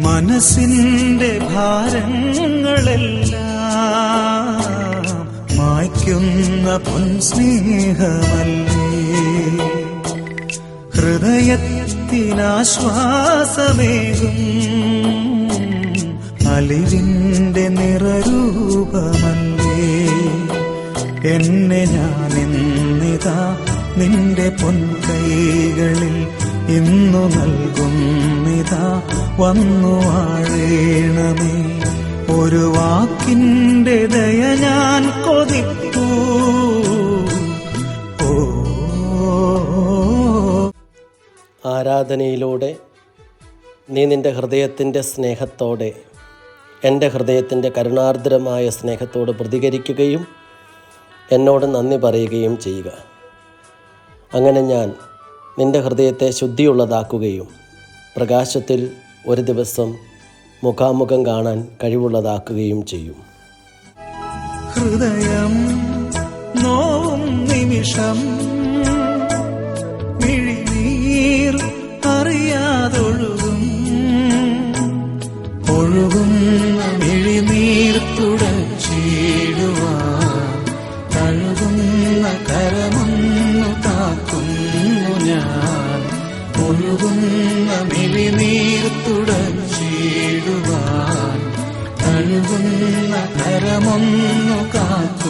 മനസ്സിന്റെ ഭാരങ്ങളെല്ലാം മായ്ക്കുന്ന പൊൻസ്നേഹമല്ലേ? ഹൃദയത്തിനാശ്വാസമേകും അലിവിന്റെ നിറരൂപമല്ലേ? എന്നെ ഞാൻ ഇന്നിതാ നിന്റെ പൊൻകൈകളിൽ ഇന്നു നൽകുന്നിതാ വന്നു വാഴേണമേ. ഒരു വാക്കിന്റെ ദയ ഞാൻ ഓ. ആരാധനയിലൂടെ നീ നിന്റെ ഹൃദയത്തിന്റെ സ്നേഹത്തോടെ എന്റെ ഹൃദയത്തിന്റെ കരുണാർദ്രമായ സ്നേഹത്തോട് പ്രതികരിക്കുകയും എന്നോട് നന്ദി പറയുകയും ചെയ്യുക. അങ്ങനെ ഞാൻ നിന്റെ ഹൃദയത്തെ ശുദ്ധിയുള്ളതാക്കുകയും പ്രകാശത്തിൽ ഒരു ദിവസം മുഖാമുഖം കാണാൻ കഴിവുള്ളതാക്കുകയും ചെയ്യും. ഹൃദയം നോവും നിമിഷം ഒഴുകുന്ന മിഴിനീർ തുടച്ചിടുവാൻ തഴുകുന്ന കരമൊന്നു കാക്കുന്നു